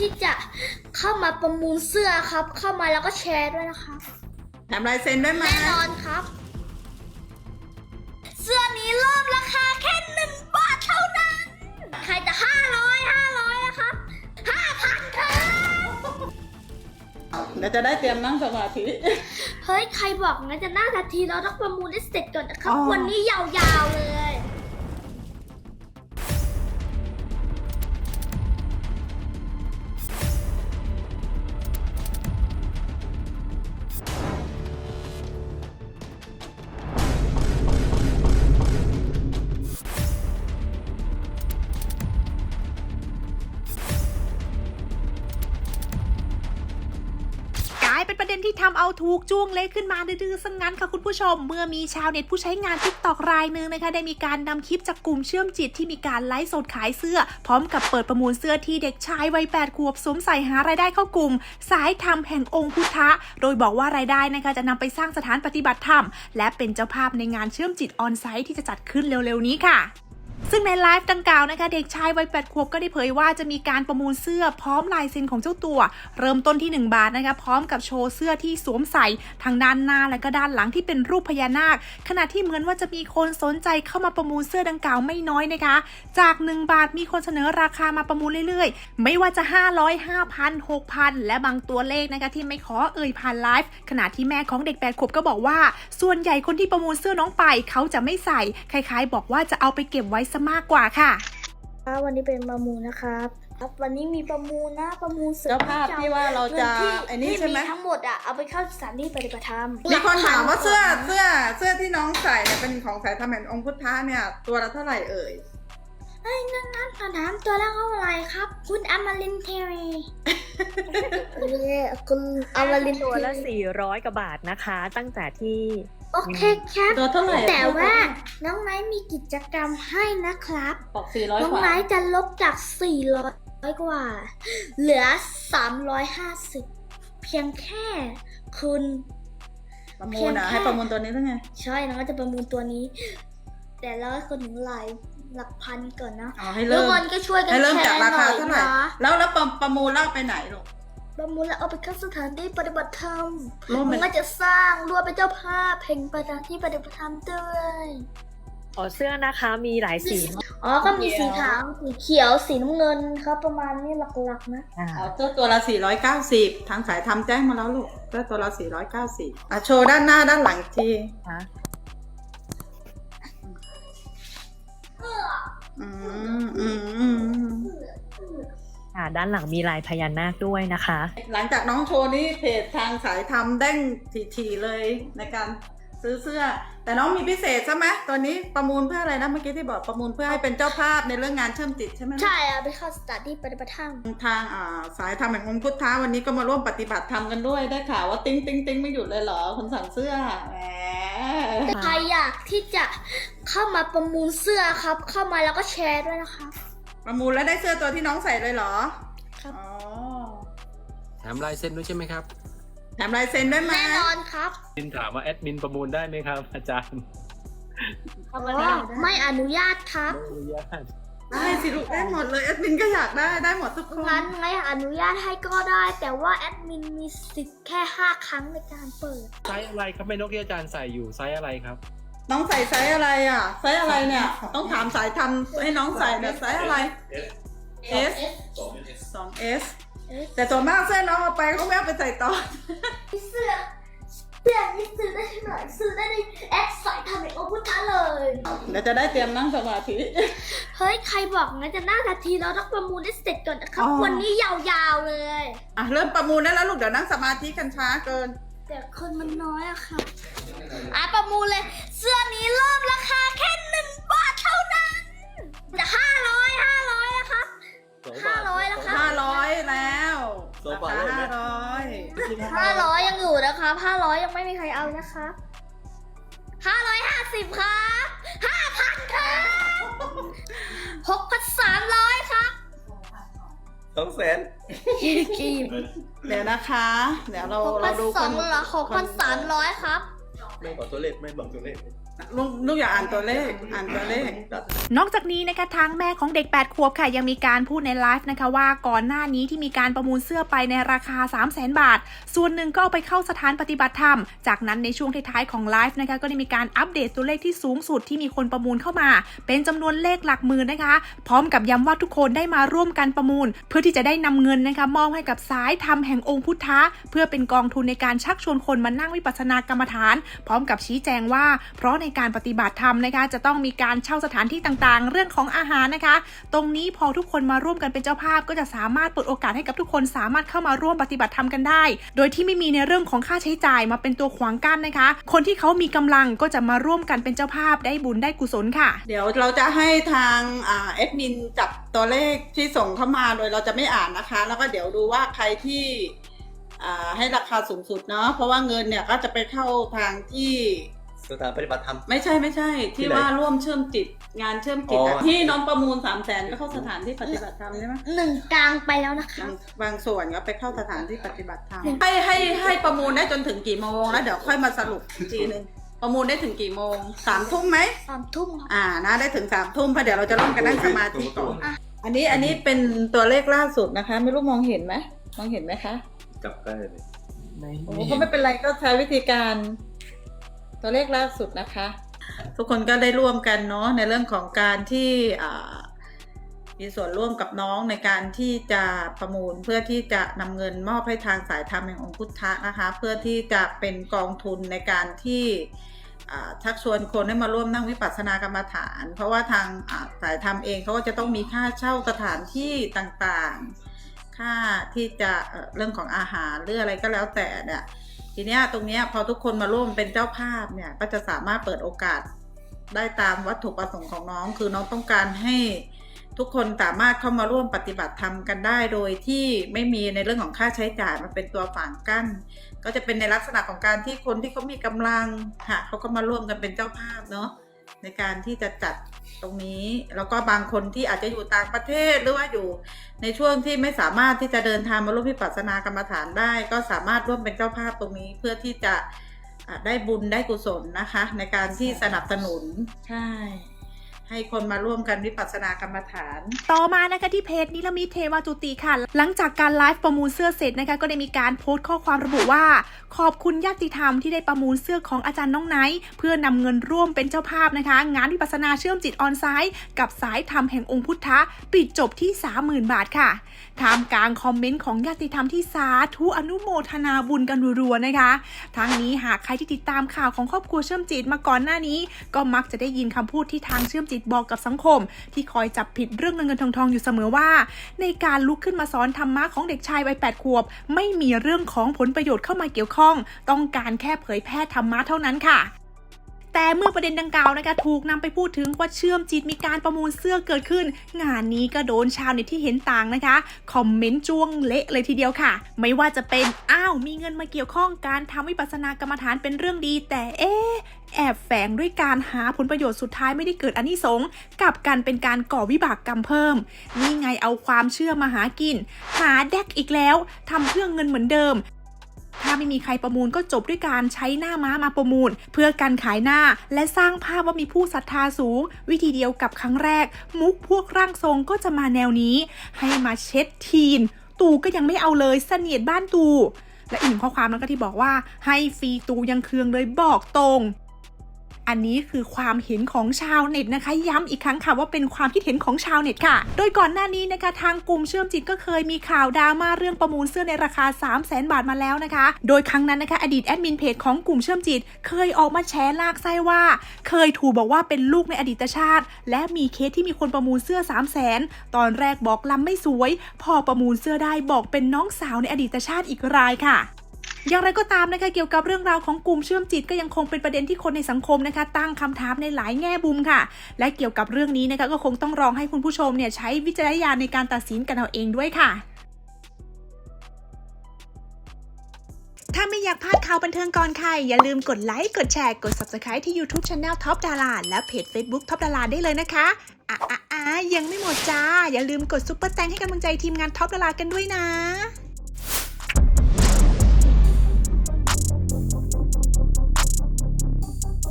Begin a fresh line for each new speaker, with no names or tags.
ที่จะเข้ามาประมูลเสื้อครับ เข้ามาแล้วก็แชร์ด้วยนะครับ
แถมลายเซ็นด้วยไหม
แน่นอนครับ เสื้อนี้เริ่มราคาแค่หนึ่งบาทเท่านั้น ใครจะห้าร้อยห้าร้อยนะครับห้าพันครับ
เดี๋ยวจะได้เตรียมนั่งสมาธิ
เฮ้ย ใครบอกงั้นจะหน้านาทีเราต้องประมูลให้เสร็จก่อนนะครับ
อ๋อ
วันนี้ยาวๆเลย
ที่ทำเอาถูกจ้วงเละขึ้นมาดื้อๆซะงงั้นค่ะคุณผู้ชม เมื่อมีชาวเน็ตผู้ใช้งานทิกตอกรายหนึ่งนะคะ ได้มีการนำคลิปจากกลุ่มเชื่อมจิตที่มีการไลฟ์สดขายเสื้อ พร้อมกับเปิดประมูลเสื้อที่เด็กชายวัย8ขวบสวมใส่หารายได้เข้ากลุ่ม สายธรรมแห่งองค์พุทธะ โดยบอกว่ารายได้นะคะจะนำไปสร้างสถานปฏิบัติธรรม และเป็นเจ้าภาพในงานเชื่อมจิตออนไซต์ที่จะจัดขึ้นเร็วๆนี้ค่ะ ซึ่งในไลฟ์ดังกล่าวนะคะ เด็กชายวัย8ขวบก็ได้เผยว่าจะมีการประมูลเสื้อพร้อมลายเซ็นของเจ้าตัว เริ่มต้นที่ 1 บาทนะคะพร้อมกับโชว์เสื้อที่สวมใส่ทางด้านหน้าและก็ด้านหลังที่เป็นรูปพญานาค ขณะที่เหมือนว่าจะมีคนสนใจเข้ามาประมูลเสื้อดังกล่าวไม่น้อยนะคะ จาก 1 บาทมีคนเสนอราคามาประมูลเรื่อยๆ ไม่ว่าจะ 500 5,000 6,000 และบางตัวเลขนะคะที่ไม่ขอเอ่ยผ่านไลฟ์ขณะที่แม่ของเด็ก8ขวบก็บอกว่า ส่วนใหญ่คนที่ประมูลเสื้อน้องไปเขาจะไม่ใส่คล้ายๆ บอกว่าจะเอาไปเก็บไว้ซะมากกว่าค่ะ
ครับวันนี้เป็นประมูลนะครับครับวันนี้มีประมูลนะประมูลเสื้อ
เจ้าภาพที่ว่าเราจะ
เงิที่
ไอ้นี่
ที่
ใช่ไหม
ทั้งหมดอะเอาไปเข้าสถานที่ปฏิบัติธรรม
มีคนถามว่าเสื้อเสื้อเสื้อที่น้องใส่เนี่ยเป็นของสายธรรมแห่งองค์พุทธะเนี่ยตัวละเท่าไหร่เอ่ย
เอ้ยนั่นนั่นคำถามตัวแรกเท่าไหร่ครับ คุณอมรินทร์เทวีเอ้ยคุณอมรินทร์
ตัวละ
เทวี
400กว่าบาทนะคะ ตั้งแต่ที่
โอเคครับ
ตัวเท่าไหร่
แต่ว่าน้องไนท์มีกิจกรรมให้นะครับ
บอกสี่ร้อย
น้อง
กว่า
ไนท์จะลบจาก400กว่า เหลือ350เพียงแค่คุณ
ประมูลอะให้ประมูลตัวนี้ได้ไง
ใช่น้องก็จะประมูลตัวนี้ แต่แล้วคนถึงหลายหลักพันก่อนนะ
เอาให้
ทุ
เริ่
ก
ม
คนก็ช่วยกัน
ให้เริ่ม
แช
จาก
ร์
รา
หน่
คา
อย
เท่าไหร่
นะ
แล้วแล้วประประมูลแล้วเอาไปไหนลูก
ประมูลแล้วเอาไปเข้าสถานที่ปฏิบัติธรรม
ร่วม
มั
เป็นน
ก็จะสร้างรวมเป็นเจ้าภาพเพลงประธานที่ปฏิบัติธรรมด้วย
อ๋อเสื้อนะคะมีหลายสี
อ๋อก็มีสีขาวสีเขียวสีน้ำเงินครับประมาณนี้หลักๆนะ
อ่า
เอาตัวตัวละสี่ร้อยเก้าสิบทางสายทำแจ้งมาแล้วลูกตัวตัวละสี่ร้อยเก้าสิบอะโชว์ด้านหน้าด้านหลังอีกที
ฮะ
อืมอืมอืมอืม
ค่ะด้านหลังมีลายพญานาคด้วยนะคะ
หลังจากน้องโชว์นี่เพจทางสายทำเด้งทีๆเลยในการซื้อเสื้อ แต่น้องมีพิเศษใช่ไหมตัวนี้ประมูลเพื่ออะไรนะเมื่อกี้ที่บอกประมูลเพื่อให้เป็นเจ้าภาพในเรื่องงานเชื่อมจิตใช่ไหม
ใช่เอาไปเข้าสถานที่ปฏิบัติธรรม
ทางอ่าสายทำแห่งองค์พุทธาวันนี้ก็มาร่วมปฏิบัติธรรมกันด้วยได้ข่าวว่าติ้งติ้งติ้งไม่หยุดเลยเหรอคนสั่งเสื้อแหม
ใครอยากที่จะเข้ามาประมูลเสื้อครับ เข้ามาแล้วก็แชร์ด้วยนะคะ
ประมูลแล้วได้เสื้อตัวที่น้องใส่เลยเหรอ
ครับ
อ๋อ
แถมลายเซ็นด้วยใช่ไหมครับ
แถมลายเซ็นด้วยไหม
แน่นอนครับ
มินถามว่าแอดมินประมูลได้ไหมครับ อาจารย์
อ๋อไม่อนุญาตครับ
ไม่อนุญาต
ได้สิลูกได้หมดเลยแอดมินก็อยากได้ได้หมดทุกคน
งั้นไม่อนุญาตให้ก็ได้ แต่ว่าแอดมินมีสิทธิ์แค่ 5 ครั้งในการเปิด
ไซส์อะไรครับแม่นกที่อาจารย์ใส่อยู่ไซส์อะไรครับ
น้องใส่ไซส์อะไรอะ ไซส์อะไรเนี่ย ต้องถามสายทำให้น้องใส่เนี่ยไซส์อะไร S สอง S แต่ส่วนมากเสื้อน้องเอาไปเขาไม่เอาไปใส่ต่อ
เสื้อเสื้อนี้ซื้อได้ที่ไหนซื้อได้ในแอปสายทำเองโอพุทธะเลย
เดี๋ยวจะได้เตรียมนั่งสมาธิ
เฮ้ยใครบอกงั้นจะหน้านาทีเราต้องประมูลให้เสร็จก่อนนะครับ
อ๋อ
วันนี้ยาวๆเลย
อะเริ่มประมูลได้แล้วลูกเดี๋ยวนั่งสมาธิกันช้าเกิน
แต่คนมันน้อยอะค่ะอะประมูลเลย เสื้อนี้เริ่มราคาแค่หนึ่งบาทเท่านั้นจะห้าร้อยห้าร้อยนะครับห้าร้อยแล้วครับ
ห้าร้อยแล้ว
โซฟา
รา
เลย
คา
ไหม
ห้าร้อย
ห้าร้อยยังอยู่นะครับห้าร้อยยังไม่มีใครเอานะคะห้าร้อยห้าสิบครั
สองแสน
กีบ
เดี๋ยวนะคะ เดี๋ยวเรา
หกพั
เรา
น
ดู
สองเหรอหกพันสามร้อยครับ
ไม่บอกตัวเลขไม่บอกตัวเลข
ลูกลูกอย่าอ่านตัวเลข อ่านตัวเลข
นอกจากนี้นะคะทางแม่ของเด็ก 8 ขวบค่ะ ยังมีการพูดในไลฟ์นะคะว่าก่อนหน้านี้ที่มีการประมูลเสื้อไปในราคา 3 0 0 0 0 0บาท ส่วนหนึ่งก็เอาไปเข้าสถานปฏิบัติธรรม จากนั้นในช่วงท้ายๆของไลฟ์นะคะก็ได้มีการอัปเดตตัวเลขที่สูงสุดที่มีคนประมูลเข้ามา เป็นจำนวนเลขหลักหมื่นนะคะ พร้อมกับย้ำว่าทุกคนได้มาร่วมกันประมูล เพื่อที่จะได้นำเงินนะคะมอบให้กับสายธรรมแห่งองค์พุทธะเพื่อเป็นกองทุนในการชักชวนคนมานั่งวิปัสสนากรรมฐาน พร้อมกับชี้แจงว่าเพราะในการปฏิบัติธรรมนะคะ จะต้องมีการเช่าสถานที่ต่างๆ เรื่องของอาหารนะคะ ตรงนี้พอทุกคนมาร่วมกันเป็นเจ้าภาพ ก็จะสามารถเปิดโอกาสให้กับทุกคนสามารถเข้ามาร่วมปฏิบัติธรรมกันได้ โดยที่ไม่มีในเรื่องของค่าใช้จ่ายมาเป็นตัวขวางกั้นนะคะ คนที่เขามีกำลังก็จะมาร่วมกันเป็นเจ้าภาพได้บุญได้กุศลค่ะ
เดี๋ยวเราจะให้ทางอ่าแอดมินจับตัวเลขที่ส่งเข้ามาโดยเราจะไม่อ่านนะคะ แล้วก็เดี๋ยวดูว่าใครที่ให้ราคาสูงสุดเนาะเพราะว่าเงินเนี่ยก็จะไปเข้าทางที่
สถานปฏิบัติธรรม
ไม่ใช่ไม่ใช่
ที่
ที่
ไหน
ว่าร่วมเชื่อมจิตงานเชื่อมจิตอะ
อ๋อ
ที่น้องประมูลสามแสนก็เข้าสถานที่ปฏิบัติธรรมใช่ไหม
หนึ่งกลางไปแล้วนะคะ
บางบางส่วนก็ไปเข้าสถานที่ปฏิบัติธรรมให้ให้ให้ประมูลได้จนถึงกี่โมงแล้วเดี๋ยวค่อยมาสรุปอีกทีหนึ่งประมูลได้ถึงกี่โมงสามทุ่มไหม
สามทุ่มครับ
อ่านะได้ถึงสามทุ่มเพราะเดี๋ยวเราจะร่วมกันนั่งสมาธิก่อนอันนี้อันนี้เป็นตัวเลขล่าสุดนะคะ ไม่รู้มองเห็นไหมมองเห็นไหมคะ
จับได้เลย
โอ้ก็ไม่เป็นไรก็ใช้วิธีการ ตัวเลขล่าสุดนะคะ ทุกคนก็ได้ร่วมกันเนาะในเรื่องของการที่มีส่วนร่วมกับน้องในการที่จะประมูลเพื่อที่จะนำเงินมอบให้ทางสายธรรมแห่งองคุทธะนะคะ เพื่อที่จะเป็นกองทุนในการที่อ่าชักชวนคนให้มาร่วมนั่งวิปัสสนากรรมฐาน เพราะว่าทางสายธรรมเองเขาก็จะต้องมีค่าเช่าสถานที่ต่างๆ ค่าที่จะเรื่องของอาหารหรืออะไรก็แล้วแต่เนี่ย ทีเนี้ยตรงเนี้ยพอทุกคนมาร่วมเป็นเจ้าภาพเนี่ยก็จะสามารถเปิดโอกาสได้ตามวัตถุประสงค์ของน้อง คือน้องต้องการให้ทุกคนสามารถเข้ามาร่วมปฏิบัติธรรมกันได้โดยที่ไม่มีในเรื่องของค่าใช้จ่ายมาเป็นตัวฝังกั้น ก็จะเป็นในลักษณะของการที่คนที่เขามีกำลังค่ะเขาก็มาร่วมกันเป็นเจ้าภาพเนาะ ในการที่จะจัดตรงนี้ แล้วก็บางคนที่อาจจะอยู่ต่างประเทศหรือว่าอยู่ในช่วงที่ไม่สามารถที่จะเดินทางมาร่วมพิปัสสนากรรมฐานได้ ก็สามารถร่วมเป็นเจ้าภาพตรงนี้เพื่อที่จะได้บุญได้กุศลนะคะ ในการที่สนับสนุนใช่ ให้คนมาร่วมกันวิปัสสนากรรมฐาน
ต่อมานะคะที่เพจนิลมิตเทวาจุติค่ะ หลังจากการไลฟ์ประมูลเสื้อเสร็จนะคะก็ได้มีการโพสต์ข้อความระบุว่า ขอบคุณญาติธรรมที่ได้ประมูลเสื้อของอาจารย์น้องไนท์เพื่อนำเงินร่วมเป็นเจ้าภาพนะคะ งานวิปัสสนาเชื่อมจิตออนไซต์กับสายธรรมแห่งองค์พุทธะปิดจบที่ 30,000 บาทค่ะท่ามกลางคอมเมนต์ของญาติธรรมที่สาธุอนุโมทนาบุญกันรัวๆนะคะ ทั้งนี้หากใครที่ติดตามข่าวของครอบครัวเชื่อมจิตมาก่อนหน้านี้ ก็มักจะได้ยินคำพูดที่ทางเชื่อมจิตบอกกับสังคม ที่คอยจับผิดเรื่องเงินเงินทองทองอยู่เสมอว่า ในการลุกขึ้นมาสอนธรรมะของเด็กชายวัย8ขวบ ไม่มีเรื่องของผลประโยชน์เข้ามาเกี่ยวข้อง ต้องการแค่เผยแพร่ธรรมะเท่านั้นค่ะแต่เมื่อประเด็นดังกล่าวนะคะถูกนำไปพูดถึงว่าเชื่อมจิตมีการประมูลเสื้อเกิดขึ้น งานนี้ก็โดนชาวเน็ตที่เห็นต่างนะคะคอมเมนต์จ้วงเละเลยทีเดียวค่ะ ไม่ว่าจะเป็นอ้าวมีเงินมาเกี่ยวข้องการทำวิปัสสนากรรมฐานเป็นเรื่องดี แต่เอ๊ แอบแฝงด้วยการหาผลประโยชน์สุดท้ายไม่ได้เกิดอนิสงส์กลับกันเป็นการก่อวิบากกรรมเพิ่ม นี่ไงเอาความเชื่อมาหากิน หาแดกอีกแล้วทำเพื่อเงินเหมือนเดิมถ้าไม่มีใครประมูลก็จบด้วยการใช้หน้าม้ามาประมูล เพื่อการขายหน้าและสร้างภาพว่ามีผู้ศรัทธาสูง วิธีเดียวกับครั้งแรก มุกพวกร่างทรงก็จะมาแนวนี้ ให้มาเช็ดทีน ตู่ก็ยังไม่เอาเลยเสนียดบ้านตู่และอีกหนึ่งข้อความนั้นก็ที่บอกว่าให้ฟรีตูยังเคืองเลยบอกตรง อันนี้คือความเห็นของชาวเน็ตนะคะ ย้ำอีกครั้งค่ะว่าเป็นความคิดเห็นของชาวเน็ตค่ะ โดยก่อนหน้านี้นะคะทางกลุ่มเชื่อมจิตก็เคยมีข่าวดราม่าเรื่องประมูลเสื้อในราคา 3 0 0แสนบาทมาแล้วนะคะ โดยครั้งนั้นนะคะอดีตแอดมินเพจของกลุ่มเชื่อมจิต เคยออกมาแชร์ลากไส้ว่า เคยถูกบอกว่าเป็นลูกในอดีตชาติ และมีเคสที่มีคนประมูลเสื้อ 3 0 0แสนตอนแรกบอกลำไม่สวย พอประมูลเสื้อได้บอกเป็นน้องสาวในอดีตชาติอีกรายค่ะ อย่างไรก็ตามนะคะเกี่ยวกับเรื่องราวของกลุ่มเชื่อมจิตก็ยังคงเป็นประเด็นที่คนในสังคมนะคะ ตั้งคำถามในหลายแง่มุมค่ะ และเกี่ยวกับเรื่องนี้นะคะก็คงต้องรองให้คุณผู้ชมเนี่ยใช้วิจารณญาณในการตัดสินกันเอาเองด้วยค่ะถ้าไม่อยากพลาดข่าวบันเทิงก่อนใคร อย่าลืมกดไลค์ กดแชร์ กด Subscribe ที่ YouTube Channel Top Dara และเพจ Facebook Top Dara ได้เลยนะคะ อะอะอะยังไม่หมดจ้า อย่าลืมกดซุปเปอร์แตงให้กำลังใจทีมงาน Top Dara กันด้วยนะ